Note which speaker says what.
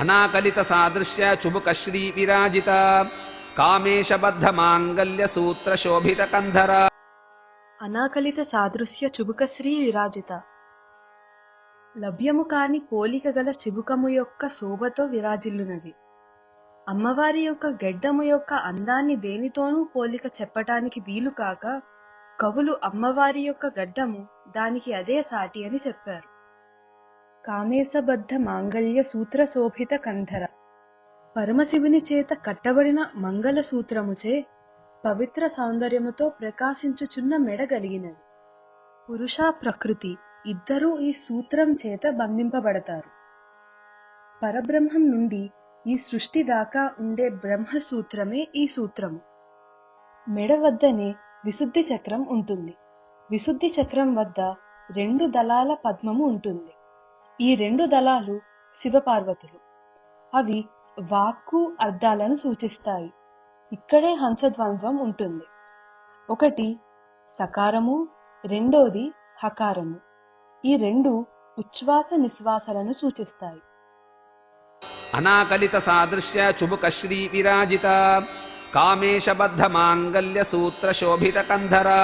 Speaker 1: అనాకలిత సాదృశ్య చుబుకశ్రీ విరాజిత. కామేశబద్ధ మాంగల్య సూత్ర శోభిత కంధర.
Speaker 2: అనాకలిత సాదృశ్య చుబుకశ్రీ విరాజిత. లభ్యము కాని పోలిక గల చిబుకము యొక్క శోభతో విరాజిల్లునది అమ్మవారి యొక్క గెడ్డము యొక్క అందాన్ని దేనితోనూ పోలిక చెప్పటానికి వీలు కాక కవులు అమ్మవారి యొక్క గడ్డము దానికి అదే సాటి అని చెప్పారు. కామేశబద్ధ మాంగళ్య సూత్ర శోభిత కంధర పరమశివుని చేత కట్టబడిన మంగళ సూత్రముచే పవిత్ర సౌందర్యముతో ప్రకాశించుచున్న మెడ కలిగినది పురుష ప్రకృతి ఇద్దరూ ఈ సూత్రం చేత బంధింపబడతారు. పరబ్రహ్మం నుండి ఈ సృష్టి దాకా ఉండే బ్రహ్మ సూత్రమే ఈ సూత్రము. మెడ వద్దనే విశుద్ధి చక్రం ఉంటుంది. విశుద్ధి చక్రం వద్ద రెండు దళాల పద్మము ఉంటుంది. ఈ రెండు దళాలు శివపార్వతులు. అవి వాక్కు అర్థాలను సూచిస్తాయి. ఇక్కడే హంసద్వంద్వం ఉంటుంది. ఒకటి సకారము రెండోది హకారము. ఈ రెండు ఉచ్ఛ్వాస నిశ్వాసలను సూచిస్తాయి.
Speaker 1: అనాకలిత సాదృశ్య చుబుక శ్రీ విరాజిత కామేశబద్ధ మాంగల్య సూత్ర శోభిత కంధరా.